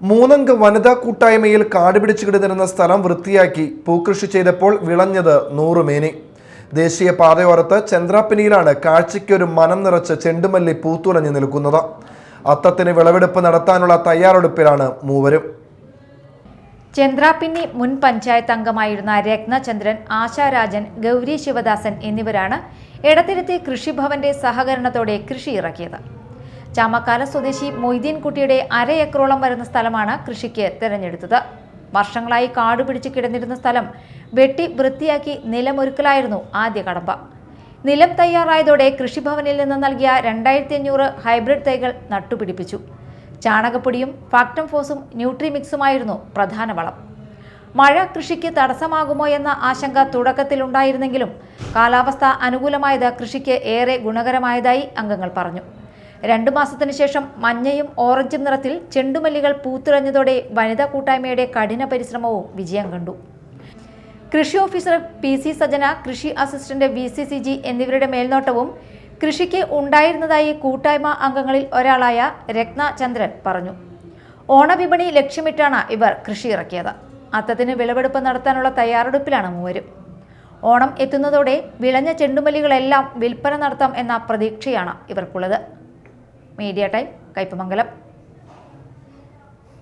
മൂന്നംഗ വനിതാ കൂട്ടായ്മയിൽ കാട് പിടിച്ചു കിടന്നിരുന്ന സ്ഥലം വൃത്തിയാക്കി പൂക്കൃഷി ചെയ്തപ്പോൾ വിളഞ്ഞത് നൂറുമേനി. ദേശീയ പാതയോരത്ത് ചന്ദ്രാപ്പിനിയിലാണ് കാഴ്ചയ്ക്കൊരു മനം നിറച്ച് ചെണ്ടുമല്ലി പൂത്തുലഞ്ഞു നിൽക്കുന്നത്. അത്തത്തിന് വിളവെടുപ്പ് നടത്താനുള്ള തയ്യാറെടുപ്പിലാണ് മൂവരും. ചന്ദ്രാപ്പിന്നി മുൻ പഞ്ചായത്ത് അംഗമായിരുന്ന രത്നചന്ദ്രൻ ആശാരാജൻ ഗൗരി ശിവദാസൻ എന്നിവരാണ് ഇടത്തിരുത്തി കൃഷിഭവന്റെ സഹകരണത്തോടെ കൃഷി ഇറക്കിയത്. ചാമക്കാല സ്വദേശി മൊയ്തീൻ കുട്ടിയുടെ അര ഏക്കറോളം വരുന്ന സ്ഥലമാണ് കൃഷിക്ക് തിരഞ്ഞെടുത്തത്. വർഷങ്ങളായി കാട് പിടിച്ച് കിടന്നിരുന്ന സ്ഥലം വെട്ടി വൃത്തിയാക്കി നിലമൊരുക്കലായിരുന്നു ആദ്യ കടമ്പ. നിലം തയ്യാറായതോടെ കൃഷിഭവനിൽ നിന്ന് നൽകിയ രണ്ടായിരത്തി അഞ്ഞൂറ് ഹൈബ്രിഡ് തൈകൾ നട്ടുപിടിപ്പിച്ചു. ചാണകപ്പൊടിയും ഫാക്ടം ഫോസും ന്യൂട്രിമിക്സുമായിരുന്നു പ്രധാന വളം. മഴ കൃഷിക്ക് തടസ്സമാകുമോ എന്ന ആശങ്ക തുടക്കത്തിലുണ്ടായിരുന്നെങ്കിലും കാലാവസ്ഥ അനുകൂലമായത് കൃഷിക്ക് ഏറെ ഗുണകരമായതായി അംഗങ്ങൾ പറഞ്ഞു. രണ്ടു മാസത്തിനു ശേഷം മഞ്ഞയും ഓറഞ്ചും നിറത്തിൽ ചെണ്ടുമല്ലികൾ പൂത്തുറഞ്ഞതോടെ വനിതാ കൂട്ടായ്മയുടെ കഠിന പരിശ്രമവും വിജയം കണ്ടു. കൃഷി ഓഫീസർ പി സി സജന കൃഷി assistant V C C G എന്നിവരുടെ മേൽനോട്ടവും കൃഷിക്ക് ഉണ്ടായിരുന്നതായി കൂട്ടായ്മ അംഗങ്ങളിൽ ഒരാളായ രത്ന ചന്ദ്രൻ പറഞ്ഞു. ഓണവിപണി ലക്ഷ്യമിട്ടാണ് ഇവർ കൃഷി ഇറക്കിയത്. അത്തത്തിന് വിളവെടുപ്പ് നടത്താനുള്ള തയ്യാറെടുപ്പിലാണ് മൂവരും. ഓണം എത്തുന്നതോടെ വിളഞ്ഞ ചെണ്ടുമല്ലികളെല്ലാം വിൽപ്പന നടത്താം എന്ന പ്രതീക്ഷയാണ് ഇവർക്കുള്ളത്. Media time Kaipamangalam.